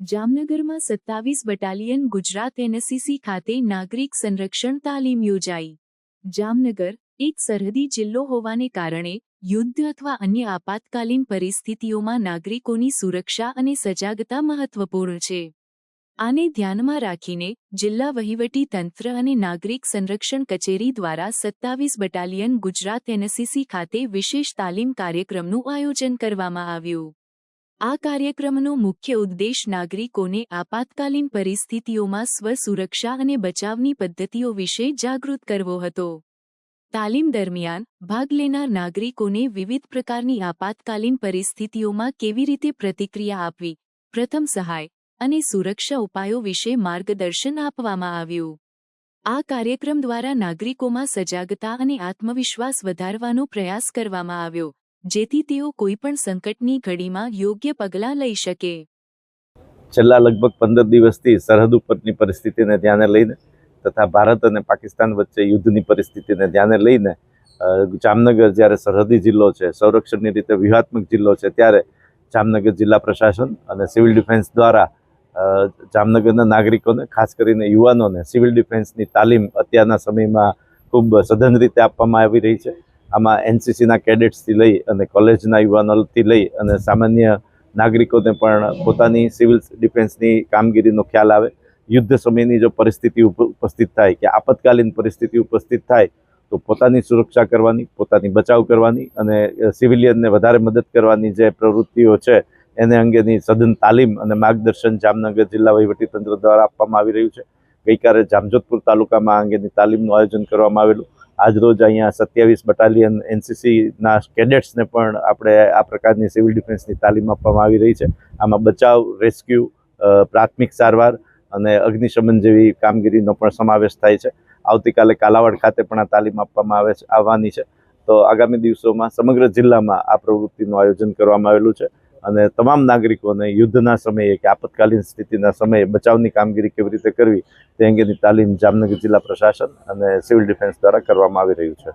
જામનગરમાં સત્તાવીસ બટાલિયન ગુજરાત એનએસસીસી ખાતે નાગરિક સંરક્ષણ તાલીમ યોજાઈ. જામનગર, એક સરહદી જિલ્લો હોવાને કારણે યુદ્ધ અથવા અન્ય આપાતકાલીન પરિસ્થિતિઓમાં નાગરિકોની સુરક્ષા અને સજાગતા મહત્વપૂર્ણ છે. આને ધ્યાનમાં રાખીને જિલ્લા વહીવટી તંત્ર અને નાગરિક સંરક્ષણ કચેરી દ્વારા સત્તાવીસ બટાલિયન ગુજરાત એનએસસીસી ખાતે વિશેષ તાલીમ કાર્યક્રમનું આયોજન કરવામાં આવ્યું. આ કાર્યક્રમનો મુખ્ય ઉદ્દેશ નાગરિકોને આપાતકાલીન પરિસ્થિતિઓમાં સ્વસુરક્ષા અને બચાવની પદ્ધતિઓ વિશે જાગૃત કરવો હતો. તાલીમ દરમિયાન ભાગ લેનાર નાગરિકોને વિવિધ પ્રકારની આપાતકાલીન પરિસ્થિતિઓમાં કેવી રીતે પ્રતિક્રિયા આપવી, પ્રથમ સહાય અને સુરક્ષા ઉપાયો વિશે માર્ગદર્શન આપવામાં આવ્યું. આ કાર્યક્રમ દ્વારા નાગરિકોમાં સજાગતા અને આત્મવિશ્વાસ વધારવાનો પ્રયાસ કરવામાં આવ્યો. જેથી તેઓ કોઈપણ સંકટની ઘડીમાં યોગ્ય પગલાં લઈ શકે. છેલ્લા લગભગ પંદર દિવસથી સરહદ ઉપરની પરિસ્થિતિને ધ્યાને લઈને તથા ભારત અને પાકિસ્તાન વચ્ચે યુદ્ધની પરિસ્થિતિને ધ્યાને લઈને જામનગર જ્યારે સરહદી જિલ્લો છે, સંરક્ષણની રીતે વ્યૂહાત્મક જિલ્લો છે, ત્યારે જામનગર જિલ્લા પ્રશાસન અને સિવિલ ડિફેન્સ દ્વારા જામનગરના નાગરિકોને, ખાસ કરીને યુવાનોને સિવિલ ડિફેન્સની તાલીમ અત્યારના સમયમાં ખૂબ સઘન રીતે આપવામાં આવી રહી છે. આમાં એનસીસીના કેડેટ્સથી લઈ અને કોલેજના યુવાનોથી લઈ અને સામાન્ય નાગરિકોને પણ પોતાની સિવિલ ડિફેન્સની કામગીરીનો ખ્યાલ આવે. યુદ્ધ સમયની જો પરિસ્થિતિ ઉપ- ઉપસ્થિત થાય કે આપતકાલીન પરિસ્થિતિ ઉપસ્થિત થાય, તો પોતાની સુરક્ષા કરવાની, પોતાની બચાવ કરવાની અને સિવિલિયનને વધારે મદદ કરવાની જે પ્રવૃત્તિઓ છે, એને અંગેની સઘન તાલીમ અને માર્ગદર્શન જામનગર જિલ્લા વહીવટીતંત્ર દ્વારા આપવામાં આવી રહ્યું છે. ગઈકાલે જામજોધપુર તાલુકામાં આ અંગેની તાલીમનું આયોજન કરવામાં આવેલું. આજરોજ અહીંયા સત્યાવીસ બટાલિયન એનસીસીના કેડેટ્સને પણ આપણે આ પ્રકારની સિવિલ ડિફેન્સની તાલીમ આપવામાં આવી રહી છે. આમાં બચાવ રેસ્ક્યુ પ્રાથમિક સારવાર અને અગ્નિશમન જેવી કામગીરીનો પણ સમાવેશ થાય છે. આવતીકાલે કાલાવાડ ખાતે પણ આ તાલીમ આપવામાં આવે આવવાની છે. તો આગામી દિવસોમાં સમગ્ર જિલ્લામાં આ પ્રવૃત્તિનું આયોજન કરવામાં આવેલું છે. અને તમામ નાગરિકોને યુદ્ધના સમયે કે આપતકાલીન સ્થિતિના સમયે બચાવની કામગીરી કેવી રીતે કરવી તે અંગેની તાલીમ જામનગર જિલ્લા પ્રશાસન અને સિવિલ ડિફેન્સ દ્વારા કરવામાં આવી રહ્યું છે.